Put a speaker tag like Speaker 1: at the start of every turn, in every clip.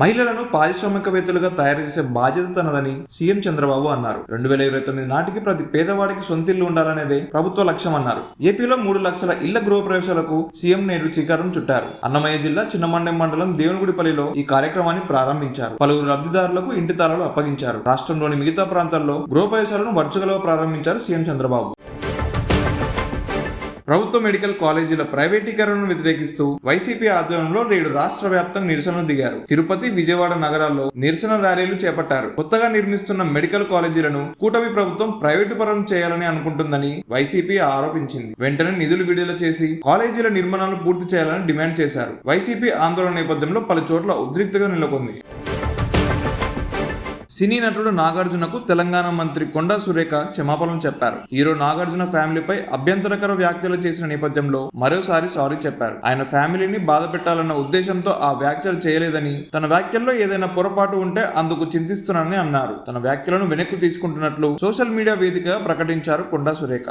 Speaker 1: మహిళలను పారిశ్రామికవేత్తలుగా తయారు చేసే బాధ్యత తనదని సీఎం చంద్రబాబు అన్నారు. రెండు వేల ఇరవై తొమ్మిది నాటికి ప్రతి పేదవాడికి సొంతిల్లు ఉండాలనేదే ప్రభుత్వ లక్ష్యం అన్నారు. ఏపీలో మూడు లక్షల ఇళ్ళ గృహప్రవేశాలకు సీఎం నేడు శ్రీకారం చుట్టారు. అన్నమయ్య జిల్లా చిన్నమండెం మండలం దేవునిగుడిపల్లిలో ఈ కార్యక్రమాన్ని ప్రారంభించారు. పలువురు లబ్ధిదారులకు ఇంటి తాళాలు అప్పగించారు. రాష్ట్రంలోని మిగతా ప్రాంతాల్లో గృహప్రవేశాలను వర్చుకలుగా ప్రారంభించారు సీఎం చంద్రబాబు. ప్రభుత్వ మెడికల్ కాలేజీల ప్రైవేటీకరణను వ్యతిరేకిస్తూ వైసీపీ ఆధ్వర్యంలో నేడు రాష్ట్ర వ్యాప్తంగా నిరసనలు దిగారు. తిరుపతి విజయవాడ నగరాల్లో నిరసన ర్యాలీలు చేపట్టారు. కొత్తగా నిర్మిస్తున్న మెడికల్ కాలేజీలను కూటమి ప్రభుత్వం ప్రైవేటు పరం చేయాలని అనుకుంటుందని వైసీపీ ఆరోపించింది. వెంటనే నిధులు విడుదల చేసి కాలేజీల నిర్మాణాలు పూర్తి చేయాలని డిమాండ్ చేశారు. వైసీపీ ఆందోళన నేపథ్యంలో పలు చోట్ల ఉద్రిక్తత నెలకొంది. సినీ నటుడు నాగార్జునకు తెలంగాణ మంత్రి కొండా సురేఖ క్షమాపణలు చెప్పారు. హీరో నాగార్జున ఫ్యామిలీపై అభ్యంతరకర వ్యాఖ్యలు చేసిన నేపథ్యంలో మరోసారి సారీ చెప్పారు. ఆయన ఫ్యామిలీని బాధ పెట్టాలన్న ఉద్దేశంతో ఆ వ్యాఖ్యలు చేయలేదని తన వ్యాఖ్యల్లో ఏదైనా పొరపాటు ఉంటే అందుకు చింతిస్తున్నానని అన్నారు. తన వ్యాఖ్యలను వెనక్కి తీసుకుంటున్నట్లు సోషల్ మీడియా వేదికగా ప్రకటించారు కొండా సురేఖ.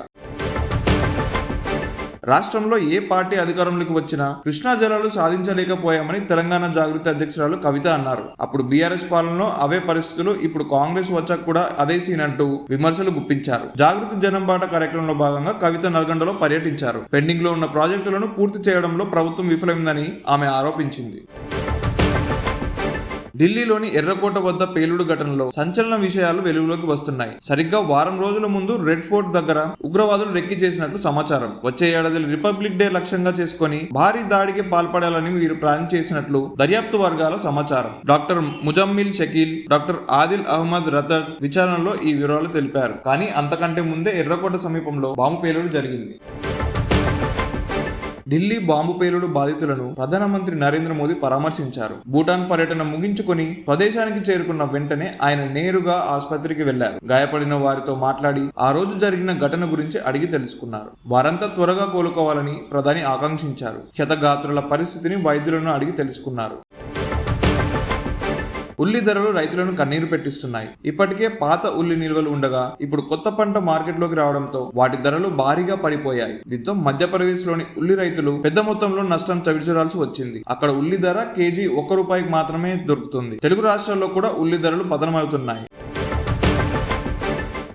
Speaker 1: రాష్ట్రంలో ఏ పార్టీ అధికారంలోకి వచ్చినా కృష్ణా జలాలు సాధించలేకపోయామని తెలంగాణ జాగృతి అధ్యక్షురాలు కవిత అన్నారు. అప్పుడు బీఆర్ఎస్ పాలనలో అవే పరిస్థితులు ఇప్పుడు కాంగ్రెస్ వచ్చాక కూడా అదే సీన్ అంటూ విమర్శలు గుప్పించారు. జాగృతి జనంబాట కార్యక్రమంలో భాగంగా కవిత నల్గొండలో పర్యటించారు. పెండింగ్లో ఉన్న ప్రాజెక్టులను పూర్తి చేయడంలో ప్రభుత్వం విఫలమైందని ఆమె ఆరోపించింది. ఢిల్లీలోని ఎర్రకోట వద్ద పేలుడు ఘటనలో సంచలన విషయాలు వెలుగులోకి వస్తున్నాయి. సరిగ్గా వారం రోజుల ముందు రెడ్ ఫోర్ట్ దగ్గర ఉగ్రవాదులు రెక్కి చేసినట్లు సమాచారం. వచ్చే ఏడాది రిపబ్లిక్ డే లక్ష్యంగా చేసుకుని భారీ దాడికి పాల్పడాలని వీరు ప్లాన్ చేసినట్లు దర్యాప్తు వర్గాల సమాచారం. డాక్టర్ ముజమ్మిల్ షకీల్ డాక్టర్ ఆదిల్ అహ్మద్ రతర్ విచారణలో ఈ వివరాలు తెలిపారు. కానీ అంతకంటే ముందే ఎర్రకోట సమీపంలో బాంబు పేలుడు జరిగింది. ఢిల్లీ బాంబు పేలుడు బాధితులను ప్రధానమంత్రి నరేంద్ర మోదీ పరామర్శించారు. భూటాన్ పర్యటన ముగించుకొని స్వదేశానికి చేరుకున్న వెంటనే ఆయన నేరుగా ఆసుపత్రికి వెళ్ళారు. గాయపడిన వారితో మాట్లాడి ఆ రోజు జరిగిన ఘటన గురించి అడిగి తెలుసుకున్నారు. వారంతా త్వరగా కోలుకోవాలని ప్రధాని ఆకాంక్షించారు. క్షతగాత్రుల పరిస్థితిని వైద్యులను అడిగి తెలుసుకున్నారు. ఉల్లి ధరలు రైతులను కన్నీరు పెట్టిస్తున్నాయి. ఇప్పటికే పాత ఉల్లి నిల్వలు ఉండగా ఇప్పుడు కొత్త పంట మార్కెట్లోకి రావడంతో వాటి ధరలు భారీగా పడిపోయాయి. దీంతో మధ్యప్రదేశ్లోని ఉల్లి రైతులు పెద్ద మొత్తంలో నష్టం చవిచూడాల్సి వచ్చింది. అక్కడ ఉల్లి ధర కేజీ ఒక్క రూపాయికి మాత్రమే దొరుకుతుంది. తెలుగు రాష్ట్రాల్లో కూడా ఉల్లి ధరలు పతనమవుతున్నాయి.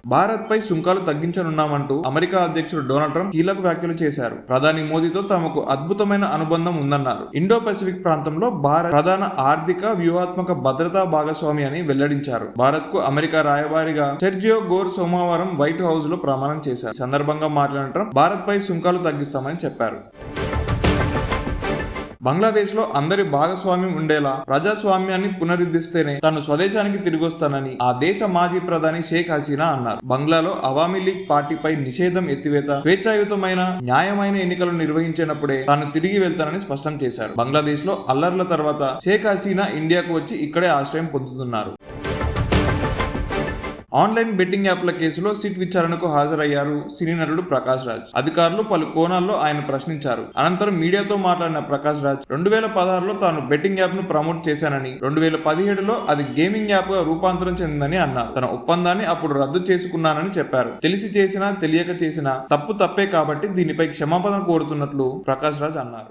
Speaker 1: భారత్ పై సుంకాలు తగ్గించనున్నామంటూ అమెరికా అధ్యక్షుడు డొనాల్డ్ ట్రంప్ కీలక వ్యాఖ్యలు చేశారు. ప్రధాని మోదీతో తమకు అద్భుతమైన అనుబంధం ఉందన్నారు. ఇండో పసిఫిక్ ప్రాంతంలో భారత్ ప్రధాన ఆర్థిక వ్యూహాత్మక భద్రతా భాగస్వామి అని వెల్లడించారు. భారత్కు అమెరికా రాయబారిగా సెర్జియో గోర్ సోమవారం వైట్ హౌస్లో ప్రమాణం చేశారు. సందర్భంగా మాట్లాడిన ట్రంప్ భారత్ పై సుంకాలు తగ్గిస్తామని చెప్పారు. బంగ్లాదేశ్లో అందరి భాగస్వామ్యం ఉండేలా ప్రజాస్వామ్యాన్ని పునరుద్ధరిస్తేనే తాను స్వదేశానికి తిరిగొస్తానని ఆ దేశ మాజీ ప్రధాని షేక్ హసీనా అన్నారు. బంగ్లాలో అవామీ లీగ్ పార్టీపై నిషేధం ఎత్తివేత స్వేచ్ఛాయుతమైన న్యాయమైన ఎన్నికలు నిర్వహించినప్పుడే తాను తిరిగి వెళ్తానని స్పష్టం చేశారు. బంగ్లాదేశ్లో అల్లర్ల తర్వాత షేక్ హసీనా ఇండియాకు వచ్చి ఇక్కడే ఆశ్రయం పొందుతున్నారు. ఆన్లైన్ బెట్టింగ్ యాప్ల కేసులో సిట్ విచారణకు హాజరయ్యారు సినీ నటుడు ప్రకాష్ రాజ్. అధికారులు పలు కోణాల్లో ఆయన ప్రశ్నించారు. అనంతరం మీడియాతో మాట్లాడిన ప్రకాష్ రాజ్ రెండు వేల పదహారులో తాను బెట్టింగ్ యాప్ను ప్రమోట్ చేశానని రెండు వేల పదిహేడులో అది గేమింగ్ యాప్గా రూపాంతరం చెందిందని అన్నారు. తన ఒప్పందాన్ని అప్పుడు రద్దు చేసుకున్నానని చెప్పారు. తెలిసి చేసినా తెలియక చేసినా తప్పు తప్పే కాబట్టి దీనిపై క్షమాపణ కోరుతున్నట్లు ప్రకాష్ రాజ్ అన్నారు.